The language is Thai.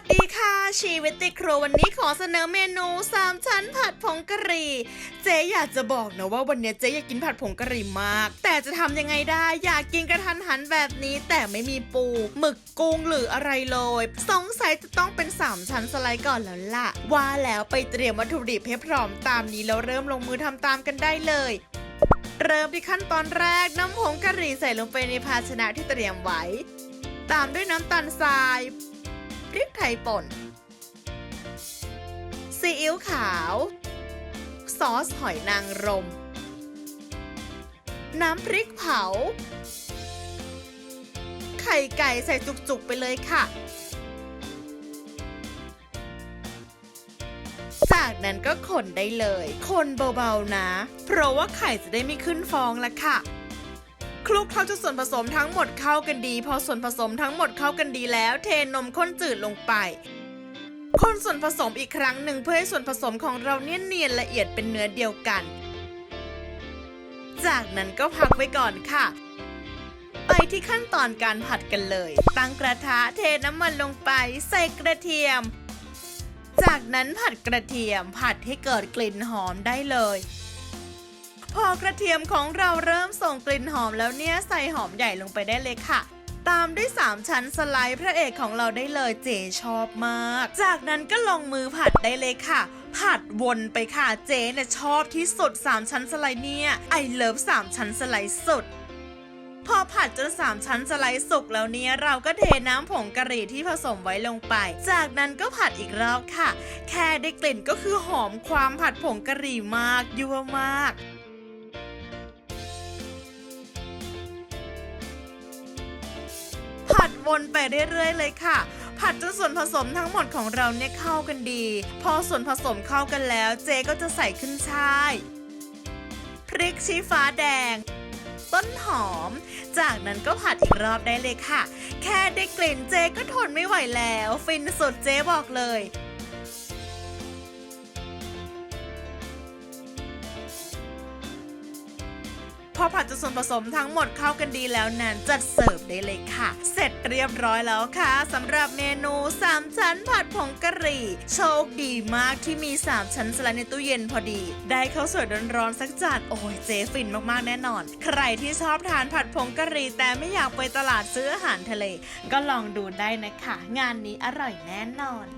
วัสดีค่ะ ชีวิตติครัววันนี้ขอเสนอเมนูสามชั้นผัดผงกะหรี่ เจ๊อยากจะบอกนะว่าวันนี้เจ๊อยากกินผัดผงกะหรี่มาก แต่จะทำยังไงได้อยากกินกระทันหันแบบนี้ แต่ไม่มีปู หมึกกุ้งหรืออะไรเลยสงสัยจะต้องเป็นสามชั้นสไลด์ก่อนแล้วล่ะ ว่าแล้วไปเตรียมวัตถุดิบให้พร้อมตามนี้แล้วเริ่มลงมือทำตามกันได้เลยเริ่มที่ขั้นตอนแรกน้ำผงกะหรี่ใส่ลงไปในภาชนะที่เตรียมไว้ ตามด้วยน้ำตาลทราย ริกไทยป่น ซีอิ๊วขาว ซอสหอยนางรม น้ำพริกเผา ไข่ไก่ใส่จุกๆไปเลยค่ะ จากนั้นก็คนได้เลย คนเบาๆนะ เพราะว่าไข่จะได้ไม่ขึ้นฟองละค่ะ คลุกเคล้าจนส่วนผสมทั้งหมดเข้ากันดี พอส่วนผสมทั้งหมดเข้ากันดีแล้ว เทนมข้นจืดลงไป คนส่วนผสมอีกครั้งหนึ่งเพื่อให้ส่วนผสมของเราเนี่ยเนียนละเอียดเป็นเนื้อเดียวกัน จากนั้นก็พักไว้ก่อนค่ะ ไปที่ขั้นตอนการผัดกันเลย ตั้งกระทะเทน้ำมันลงไป ใส่กระเทียม จากนั้นผัดกระเทียมผัดให้เกิดกลิ่นหอมได้เลย พอกระเทียมของเราเริ่มส่งกลิ่นหอมแล้วเนี่ยใส่หอมใหญ่ลงไปได้เลยค่ะ ตามด้วย 3 ชั้นสไลด์พระเอกของเราได้เลยเจชอบมาก จากนั้นก็ลงมือผัดได้เลยค่ะ ผัดวนไปค่ะเจเนี่ยชอบที่สุด 3 ชั้นสไลด์เนี่ยไอเลิฟ3ชั้นสไลด์สุดพอผัดจน3ชั้นสไลด์สุกแล้วเนี่ยเราก็เทน้ำผงกะหรี่ที่ผสมไว้ลงไป จากนั้นก็ผัดอีกรอบค่ะ แค่ได้กลิ่นก็คือหอมความผัดผงกะหรี่มากยั่วมาก ดวนไปเรื่อยๆเลยค่ะ ผัดจนส่วนผสมทั้งหมดของเราเนี่ยเข้ากันดี พอส่วนผสมเข้ากันแล้วเจก็จะใส่ขึ้นช่ายพริกชี้ฟ้าแดง ต้นหอม จากนั้นก็ผัดอีกรอบได้เลยค่ะ แค่ได้กลิ่นเจก็ทนไม่ไหวแล้ว ฟินสุดเจบอกเลย พอผัดจนส่วนผสมทั้งหมดเข้ากันดีแล้วนั้นจัดเสิร์ฟได้เลยค่ะ เสร็จเรียบร้อยแล้วค่ะสำหรับเมนู 3 ชั้นผัดผงกะหรี่ โชคดีมากที่มี 3 ชั้นสลัดในตู้เย็นพอดี ได้ข้าวสวยร้อนๆสักจานโอ้ยเจ๊ฟินมากๆแน่นอน ใครที่ชอบทานผัดผงกะหรี่แต่ไม่อยากไปตลาดซื้ออาหารทะเล ก็ลองดูได้นะคะ งานนี้อร่อยแน่นอน